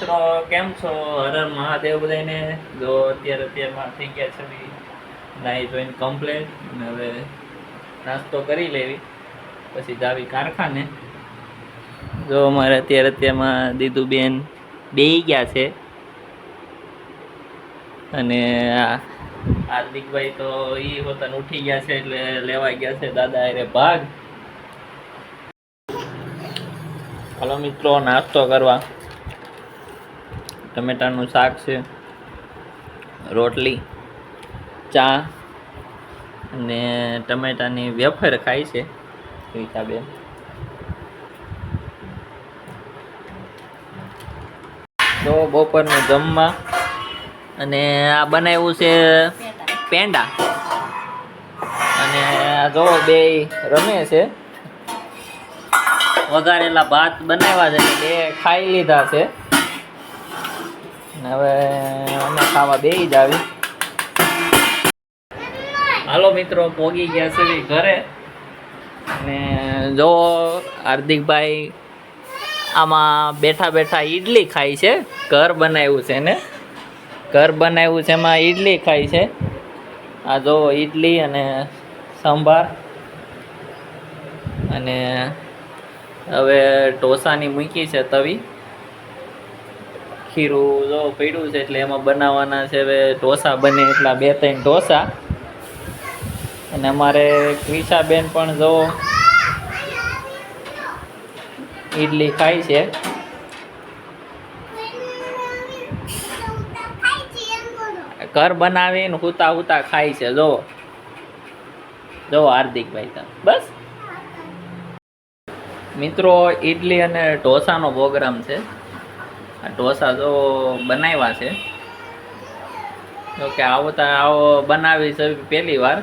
મિત્રો કેમ છો? હર હર મહાદેવ બધાને જો અત્યારે અત્યારમાં થઈ ગયા છે બી. નાઈ જોઈને કમ્પ્લેટ અને હવે નાસ્તો કરી લેવી. પછી જાવી કારખાને. જો અમારે અત્યારે અત્યારમાં દીદુબેન બે ગયા છે. અને આ હાર્દિકભાઈ તો એ પોતાને ઉઠી ગયા છે એટલે લેવા ગયા છે દાદા અરે ભાગ. હાલો મિત્રો, નાસ્તો કરવા. ટમેટાનું શાક છે, રોટલી, ચા અને ટમેટાની વેફર ખાય છે રીતાબેન તો બપોરનું જમવા અને આ બનાવ્યું છે પેંડા. અને આ જો બે રમે છે. વઘારેલા ભાત બનાવ્યા છે બે ખાઈ લીધા છે. હવે અમે ખાવા બેસી જ આવી. હાલો મિત્રો, પોગી ગયા છે બી ઘરે. અને જો હાર્દિકભાઈ આમાં બેઠા બેઠા ઈડલી ખાય છે, ઘર બનાવ્યું છે ને ઘર બનાવ્યું છે, એમાં ઈડલી ખાય છે. આ જો ઈડલી અને સંભાર. અને હવે ઢોસાની મૂકી છે તવી. ખીરું જો પડ્યું છે એટલે એમાં બનાવવાના છે હવે ઢોસા બને એટલા બે ત્રણ ઢોસા. અને અમારે ક્રિશાબેન પણ જો ઈડલી ખાય છે. ઘર બનાવીને હુતા હુતા ખાય છે, જો. જો હાર્દિકભાઈ તમે, બસ. મિત્રો, ઈડલી અને ઢોસાનો પ્રોગ્રામ છે. ઢોસા તો બનાવ્યા છે. ઓકે, આવો તો આવો બનાવી છે પહેલી વાર.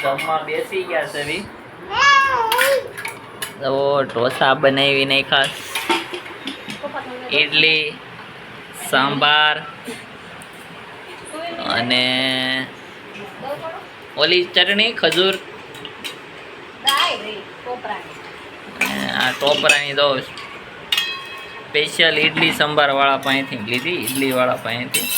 જમવા બેસી ગયા છે તો ઢોસા બનાવી નાખ્યા. ઈડલી, સાંભાર અને ઓલી ચટણી, ખજૂર. આ ટોપરાની તો સ્પેશિયલ ઇડલી સંભાર વાળા પાસેથી લીધી ઇડલી વાળા પાસેથી.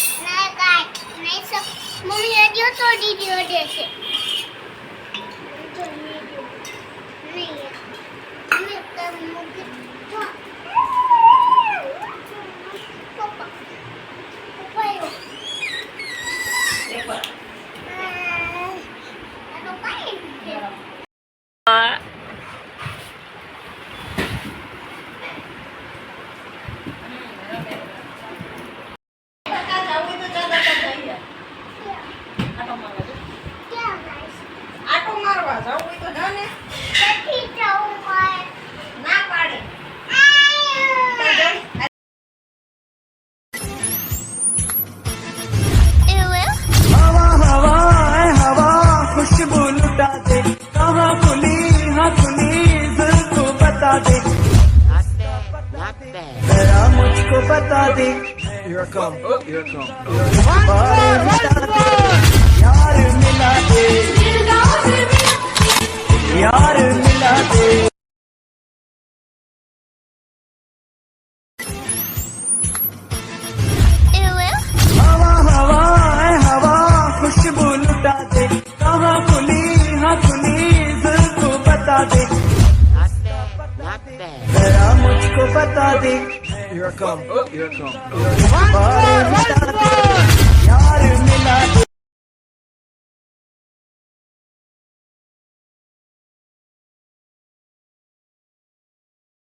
હજી તો દીદી ઓડે છે આ આટો મારવા જાવ હોય તો જાને ના પાડે ત્યાં જઈ हवा हवा है हवा खुशबू लुटा दे कहाँ खुली हाँ खुली दिल को बता दे जरा मुझको बता दे Here I come. Here I come. यार मिला दे यार मिला दे हवा हवा है हवा खुशबू लुटा दे कहाँ खुली हाँ खुली दिल को बता दे जरा मुझको बता दे Here I come. Here I come.